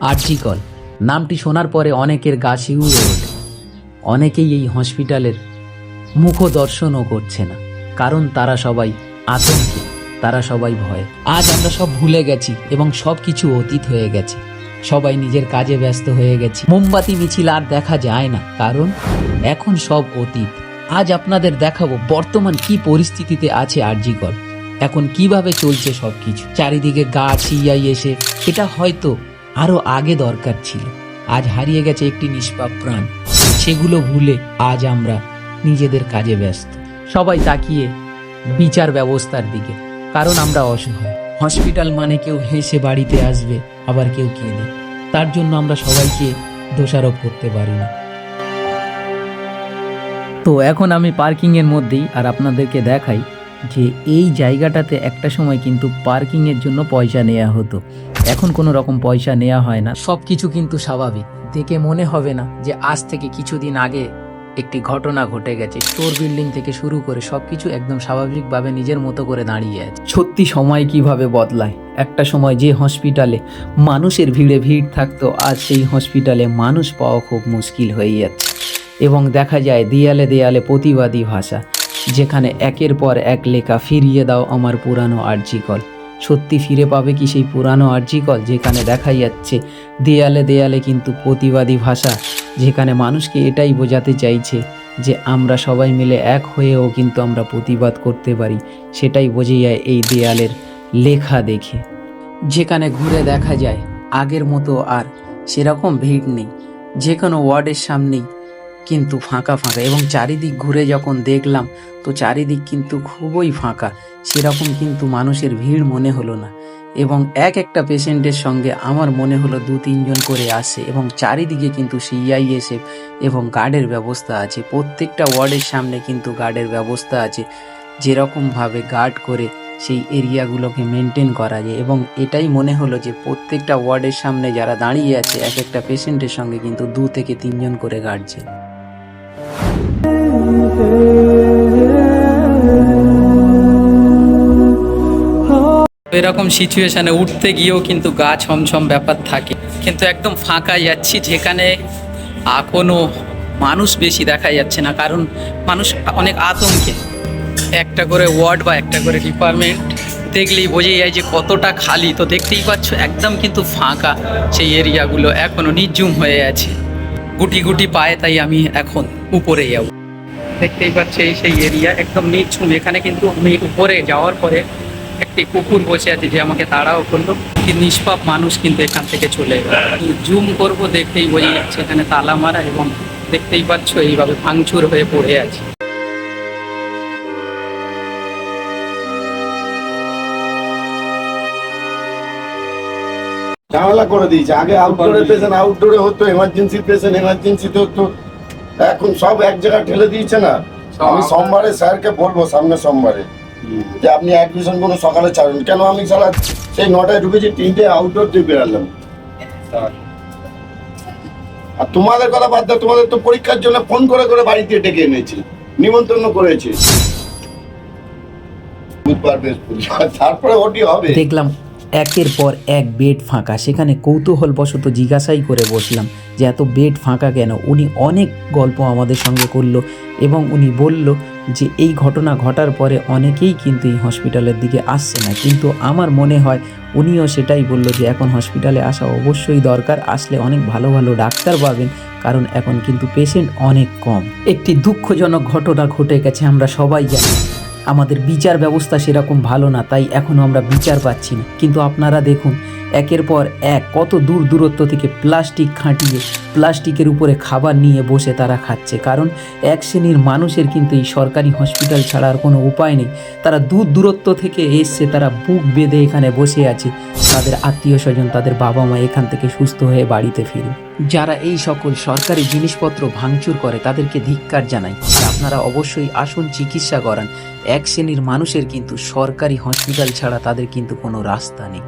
আরজিকল নামটি শোনার পরে অনেকের গা শিউরে ওঠে। অনেকেই এই হসপিটালের মুখ দর্শনও করছে না, কারণ তারা সবাই আতঙ্কে, তারা সবাই ভয়ে। আজ আমরা সব ভুলে গেছি এবং সব কিছু অতীত হয়ে গেছে। সবাই নিজের কাজে ব্যস্ত হয়ে গেছি। মোমবাতি, মিছিল আর দেখা যায় না, কারণ এখন সব অতীত। আজ আপনাদের দেখাবো বর্তমান কি পরিস্থিতিতে আছে আরজিকল এখন কীভাবে চলছে সবকিছু। চারিদিকে গাছ ইয়াই এসে, এটা হয়তো আরও আগে দরকার ছিল। আজ হারিয়ে গেছে একটি নিষ্পাপ প্রাণ। সেগুলো ভুলে আজ আমরা নিজেদের কাজে ব্যস্ত। সবাই তাকিয়ে বিচার ব্যবস্থার দিকে। কারণ আমরা অসহায়। হসপিটাল মানে কেউ হেসে বাড়িতে আসবে, আবার কেউ কেঁদে। তার জন্য আমরা সবাইকে দোষারোপ করতে পারি না। তো এখন আমি পার্কিংয়ের মধ্যেই আর আপনাদেরকে দেখাই যে এই জায়গাটাতে একটা সময় কিন্তু পার্কিংয়ের জন্য পয়সা নেওয়া হতো। এখন কোনো রকম পয়সা নেওয়া হয় না। সব কিছু কিন্তু স্বাভাবিক। দেখে মনে হবে না যে আজ থেকে কিছুদিন আগে একটি ঘটনা ঘটে গেছে। স্টোর বিল্ডিং থেকে শুরু করে সবকিছু একদম স্বাভাবিকভাবে নিজের মতো করে দাঁড়িয়ে আছে। সত্যি সময় কীভাবে বদলায়? একটা সময় যে হসপিটালে মানুষের ভিড়ে ভিড় থাকতো আজ সেই হসপিটালে মানুষ পাওয়া খুব মুশকিল হয়ে যাচ্ছে। এবং দেখা যায় দেয়ালে দেয়ালে প্রতিবাদী ভাষা যেখানে একের পর এক লেখা ফিরিয়ে দাও আমার পুরানো আর্জিকল সত্যি ফিরে পাবে কি সেই পুরানো আর্জিকল যেখানে দেখা যাচ্ছে দেয়ালে দেয়ালে কিন্তু প্রতিবাদী ভাষা, যেখানে মানুষকে এটাই বোঝাতে চাইছে যে আমরা সবাই মিলে এক হয়েও কিন্তু আমরা প্রতিবাদ করতে পারি, সেটাই বোঝে যায় এই দেয়ালের লেখা দেখে। যেখানে ঘুরে দেখা যায় আগের মতো আর সেরকম ভিড় নেই যে কোনো ওয়ার্ডের সামনেই কিন্তু ফাঁকা ফাঁকা। এবং চারিদিক ঘুরে যখন দেখলাম, তো চারিদিক কিন্তু খুবই ফাঁকা। সেরকম কিন্তু মানুষের ভিড় মনে হলো না। এবং এক একটা পেশেন্টের সঙ্গে আমার মনে হলো দু তিনজন করে আসে এবং চারিদিকে কিন্তু সিআইএসএফ এবং গার্ডের ব্যবস্থা আছে। প্রত্যেকটা ওয়ার্ডের সামনে কিন্তু গার্ডের ব্যবস্থা আছে। যেরকমভাবে গার্ড করে সেই এরিয়াগুলোকে মেনটেন করা যায়। এবং এটাই মনে হলো যে প্রত্যেকটা ওয়ার্ডের সামনে যারা দাঁড়িয়ে আছে, এক একটা পেশেন্টের সঙ্গে কিন্তু দু থেকে তিনজন করে গার্ডছে এরকম সিচুয়েশনে উঠতে গিয়েও কিন্তু গা ছমছম ব্যাপার থাকে। কিন্তু একদম ফাঁকা যাচ্ছি যেখানে কোনো মানুষ বেশি দেখা যাচ্ছে না, কারণ মানুষ অনেক আতঙ্কে। একটা করে ওয়ার্ড বা একটা করে ডিপার্টমেন্ট দেখলেই বোঝা যায় যে কতটা খালি। তো দেখতেই পাচ্ছ একদম কিন্তু ফাঁকা সেই এরিয়াগুলো এখনও নির্জুম হয়ে আছে। গুটি গুটি পায়ে তাই আমি এখন উপরে যাব। দেখতেই পাচ্ছি সেই এরিয়া একদম নির্ঝুম এখানে কিন্তু আমি উপরে যাওয়ার পরে একটি কুকুর বসে আছে যে আমাকে তাড়াও করল। নিষ্পাপ মানুষ কিন্তু এখান থেকে চলে জুম করব, দেখতেই বোঝা যাচ্ছে এখানে তালা মারা এবং দেখতেই পাচ্ছ এইভাবে ভাঙচুর হয়ে পড়ে আছে। ঝামেলা করে দিয়েছে। আগে আউটডোরে পেশেন্ট আউটডোরে হতো এমার্জেন্সি পেশেন্ট এমার্জেন্সিতে হতো। এখন সব এক জায়গায় ঠেলে দিয়েছে না। আমি সোমবারে স্যারকে বলব সামনে সোমবারে যে আপনি অ্যাডমিশন কোনো সকালে ছাড়ুন। কেন আমি সারা সেই নটায় ঢুকেছি তিনটে আউটডোর দিয়ে বেরালাম আর তোমাদের কথা বাদ দাও তোমাদের তো পরীক্ষার জন্য ফোন করে করে বাড়িতে ডেকে এনেছি নিমন্ত্রণ করেছি। বুধবার বৃহস্পতিবার তারপরে ওটি হবে। দেখলাম। একের পর এক বেড ফাঁকা। সেখানে কৌতূহলবশত জিজ্ঞাসাই করে বসলাম যে, এত বেড ফাঁকা কেন? উনি অনেক গল্প আমাদের সঙ্গে করল এবং উনি বলল যে, এই ঘটনা ঘটার পরে অনেকেই কিন্তু এই হসপিটালের দিকে আসছে না। কিন্তু আমার মনে হয় উনিও সেটাই বলল যে, এখন হসপিটালে আসা অবশ্যই দরকার। আসলে অনেক ভালো ভালো ডাক্তার পাবেন, কারণ এখন কিন্তু পেশেন্ট অনেক কম। একটি দুঃখজনক ঘটনা ঘটে গেছে, আমরা সবাই জানি। আমাদের বিচার ব্যবস্থা সেরকম ভালো না, তাই এখনও আমরা বিচার পাচ্ছি না। কিন্তু আপনারা দেখুন একের পর এক কত দূর দূরত্ব থেকে প্লাস্টিক খাঁটিয়ে প্লাস্টিকের উপরে খাবার নিয়ে বসে তারা খাচ্ছে। কারণ এক শ্রেণির মানুষের কিন্তু এই সরকারি হসপিটাল ছাড়া আর কোনো উপায় নেই। তারা দূর দূরত্ব থেকে এসছে তারা বুক বেঁধে এখানে বসে আছে। তাদের আত্মীয় স্বজন, তাদের বাবা মা এখান থেকে সুস্থ হয়ে বাড়িতে ফিরে। যারা এই সকল সরকারি জিনিসপত্র ভাঙচুর করে তাদেরকে ধিক্কার জানাই। আপনারা অবশ্যই আসুন চিকিৎসা করান। এক শ্রেণির মানুষের কিন্তু সরকারি হসপিটাল ছাড়া তাদের কিন্তু কোনো রাস্তা নেই।